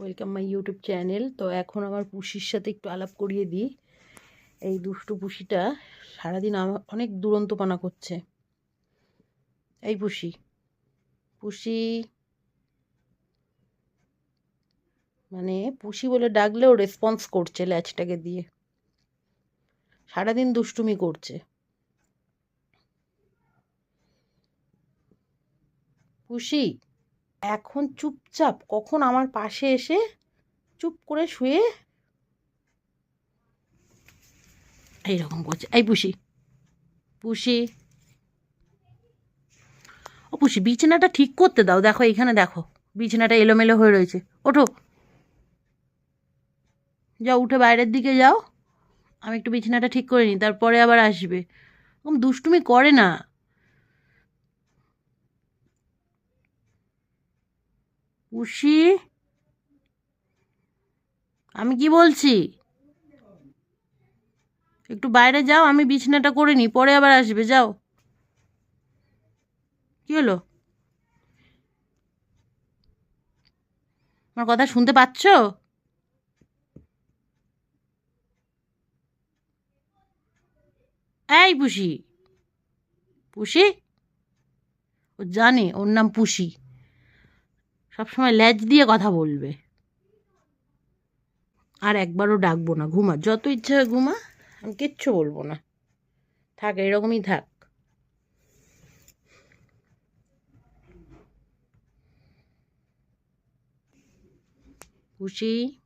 Welcome my YouTube channel তো এখন আমার পুষির সাথে একটু আলাপ করিয়ে দিই। এই দুষ্টু পুষিটা সারাদিন আমার অনেক দুরন্তপনা করছে। এই পুষি। পুষি। মানে পুষি বলে ডাকলেও রেসপন্স করছে ল্যাচটাকে দিয়ে। সারাদিন দুষ্টুমি করছে। পুষি। এখন চুপচাপ, কখন আমার পাশে এসে চুপ করে শুয়ে এইরকম করছে। এই পুষি পুষি। ও পুষি, বিছানাটা ঠিক করতে দাও। দেখো, এইখানে দেখো, বিছানাটা এলোমেলো হয়ে রয়েছে। ওঠো। যাও, উঠে বাইরের দিকে যাও। আমি একটু বিছানাটা ঠিক করে নিই, তারপরে আবার আসবে। এরকম দুষ্টুমি করে না। পুষি আমি কি বলছি? একটু বাইরে যাও, আমি বিছানাটা করে নিই পরে আবার আসবে, যাও। কি হলো? আমার কথা শুনতে পাচ্ছ? এই পুষি। পুষি? ও জানে, ওর নাম পুষি। সবসময় ল্যাজ দিয়ে কথা বলবে। আর একবারও ডাকবো না, ঘুমা, যত ইচ্ছা হয় ঘুমা, আমি কিচ্ছু বলব না। থাক, এরকমই থাক। খুশি?